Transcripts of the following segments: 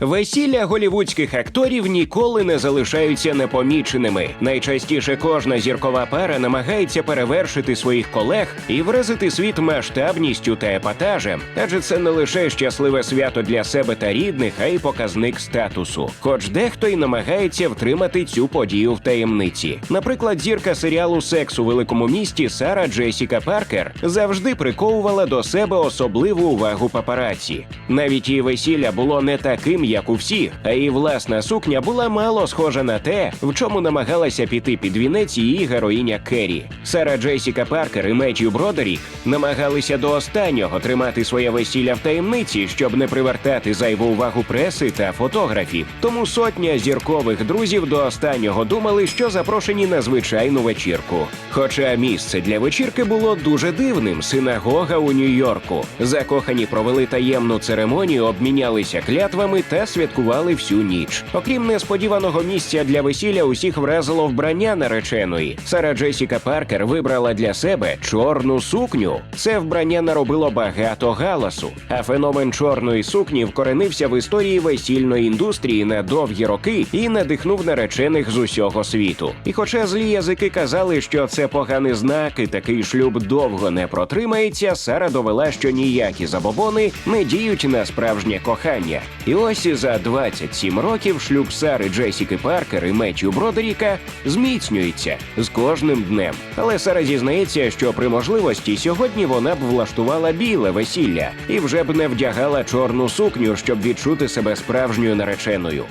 Весілля голівудських акторів ніколи не залишаються непоміченими. Найчастіше кожна зіркова пара намагається перевершити своїх колег і вразити світ масштабністю та епатажем, адже це не лише щасливе свято для себе та рідних, а й показник статусу. Хоч дехто й намагається втримати цю подію в таємниці. Наприклад, зірка серіалу Секс у великому місті Сара Джесіка Паркер завжди приковувала до себе особливу увагу папараці. Навіть її весілля було не таким, як у всіх, а її власна сукня була мало схожа на те, в чому намагалася піти під вінець її героїня Керрі. Сара Джесіка Паркер і Меттью Бродерік намагалися до останнього тримати своє весілля в таємниці, щоб не привертати зайву увагу преси та фотографів. Тому сотня зіркових друзів до останнього думали, що запрошені на звичайну вечірку. Хоча місце для вечірки було дуже дивним синагога у Нью-Йорку. Закохані провели таємну церемонію, обмінялися клятвами та святкували всю ніч. Окрім несподіваного місця для весілля, усіх вразило вбрання нареченої. Сара Джесіка Паркер вибрала для себе чорну сукню. Це вбрання наробило багато галасу. А феномен чорної сукні вкоренився в історії весільної індустрії на довгі роки і надихнув наречених з усього світу. І хоча злі язики казали, що це поганий знак, і такий шлюб довго не протримається, Сара довела, що ніякі забобони не діють на справжнє кохання. І ось за 27 років шлюб Сари Джесіки Паркер і Меттью Бродеріка зміцнюється з кожним днем. Але Сара зізнається, що при можливості сьогодні вона б влаштувала біле весілля і вже б не вдягала чорну сукню, щоб відчути себе справжньою нареченою.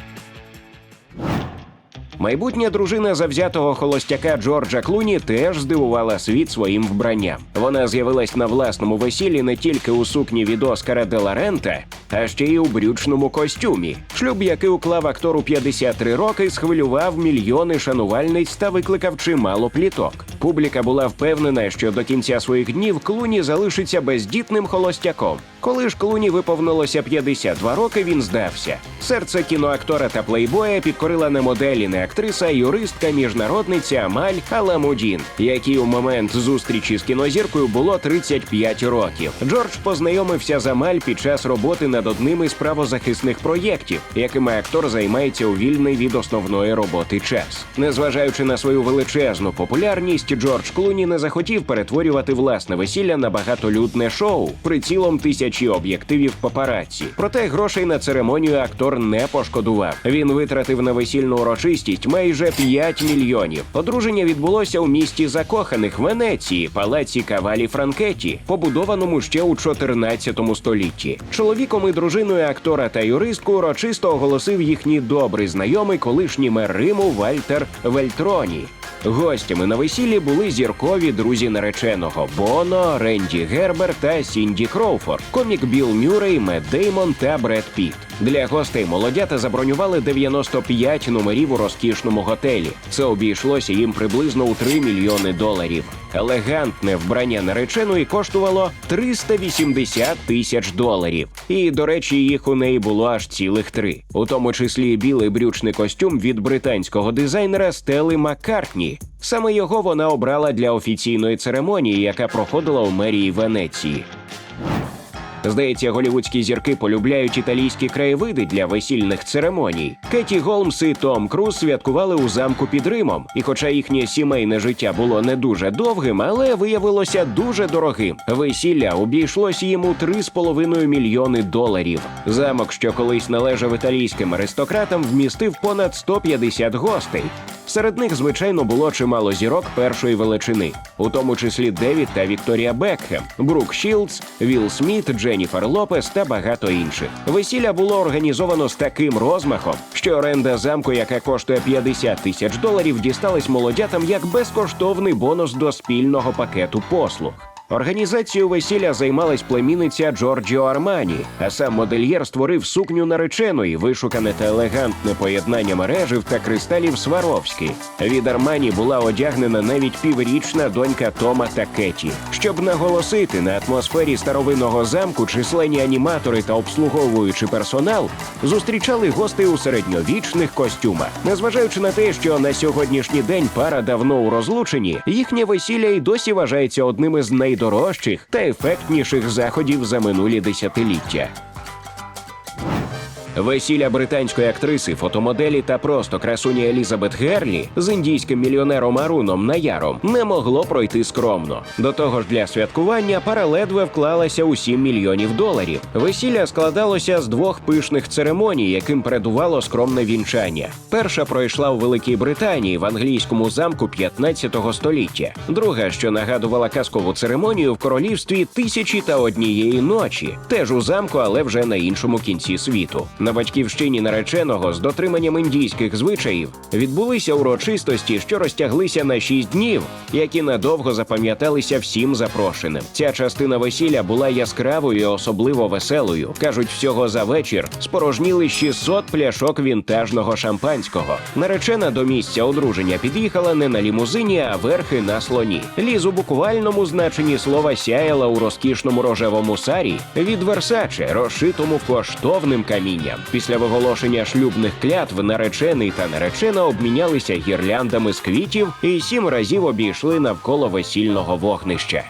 Майбутня дружина завзятого холостяка Джорджа Клуні теж здивувала світ своїм вбранням. Вона з'явилась на власному весіллі не тільки у сукні від Оскара де ла Рента, а ще й у брючному костюмі. Шлюб, який уклав актору 53 роки, схвилював мільйони шанувальниць та викликав чимало пліток. Публіка була впевнена, що до кінця своїх днів Клуні залишиться бездітним холостяком. Коли ж Клуні виповнилося 52 роки, він здався. Серце кіноактора та плейбоя підкорила не моделі, не актриса, юристка, міжнародниця Амаль Аламудін, якій у момент зустрічі з кінозіркою було 35 років. Джордж познайомився з Амаль під час роботи над одним із правозахисних проєктів, якими актор займається у вільний від основної роботи час. Незважаючи на свою величезну популярність, Джордж Клуні не захотів перетворювати власне весілля на багатолюдне шоу прицілом тисячі об'єктивів папараці. Проте грошей на церемонію актор не пошкодував. Він витратив на весільну урочистість майже 5 мільйонів. Одруження відбулося у місті закоханих Венеції, палаці Кавалі Франкеті, побудованому ще у 14 столітті. Чоловіком і дружиною актора та юристку урочисто оголосив їхній добрий знайомий колишній мер Риму Вальтер Вельтроні. Гостями на весіллі були зіркові друзі нареченого Боно, Ренді Гербер та Сінді Кроуфорд, комік Білл Мюррей, Мет Деймон та Бред Піт. Для гостей молодята забронювали 95 номерів у розкішному готелі. Це обійшлося їм приблизно у 3 мільйони доларів. Елегантне вбрання нареченої коштувало 380 тисяч доларів. І, до речі, їх у неї було аж цілих три, у тому числі білий брючний костюм від британського дизайнера Стели Маккартні. Саме його вона обрала для офіційної церемонії, яка проходила у мерії Венеції. Здається, голівудські зірки полюбляють італійські краєвиди для весільних церемоній. Кеті Голмс і Том Круз святкували у замку під Римом. І хоча їхнє сімейне життя було не дуже довгим, але виявилося дуже дорогим. Весілля обійшлося їм у 3,5 мільйони доларів. Замок, що колись належав італійським аристократам, вмістив понад 150 гостей. Серед них, звичайно, було чимало зірок першої величини, у тому числі Девід та Вікторія Бекхем, Брук Шілдс, Вілл Сміт, Дженніфер Лопес та багато інших. Весілля було організовано з таким розмахом, що оренда замку, яка коштує 50 тисяч доларів, дісталась молодятам як безкоштовний бонус до спільного пакету послуг. Організацією весілля займалась племінниця Джорджіо Армані, а сам модельєр створив сукню нареченої, вишукане та елегантне поєднання мережів та кристалів Сваровські. Від Армані була одягнена навіть піврічна донька Тома та Кеті. Щоб наголосити на атмосфері старовинного замку, численні аніматори та обслуговуючий персонал зустрічали гостей у середньовічних костюмах. Незважаючи на те, що на сьогоднішній день пара давно у розлученні, їхнє весілля й досі вважається одним із найдорожчих та ефектніших заходів за минулі десятиліття. Весілля британської актриси, фотомоделі та просто красуні Елізабет Герлі з індійським мільйонером Аруном Наяром не могло пройти скромно. До того ж, для святкування пара ледве вклалася у 7 мільйонів доларів. Весілля складалося з двох пишних церемоній, яким передувало скромне вінчання. Перша пройшла у Великій Британії в англійському замку 15 століття. Друга, що нагадувала казкову церемонію в королівстві тисячі та однієї ночі, теж у замку, але вже на іншому кінці світу. На батьківщині нареченого з дотриманням індійських звичаїв відбулися урочистості, що розтяглися на шість днів, які надовго запам'яталися всім запрошеним. Ця частина весілля була яскравою і особливо веселою. кажуть, всього за вечір спорожніли 600 пляшок вінтажного шампанського. Наречена до місця одруження під'їхала не на лімузині, а верхи на слоні. Ліз у буквальному значенні слова сяяла у розкішному рожевому сарі від Версаче, розшитому коштовним камінням. Після виголошення шлюбних клятв наречений та наречена обмінялися гірляндами з квітів і сім разів обійшли навколо весільного вогнища.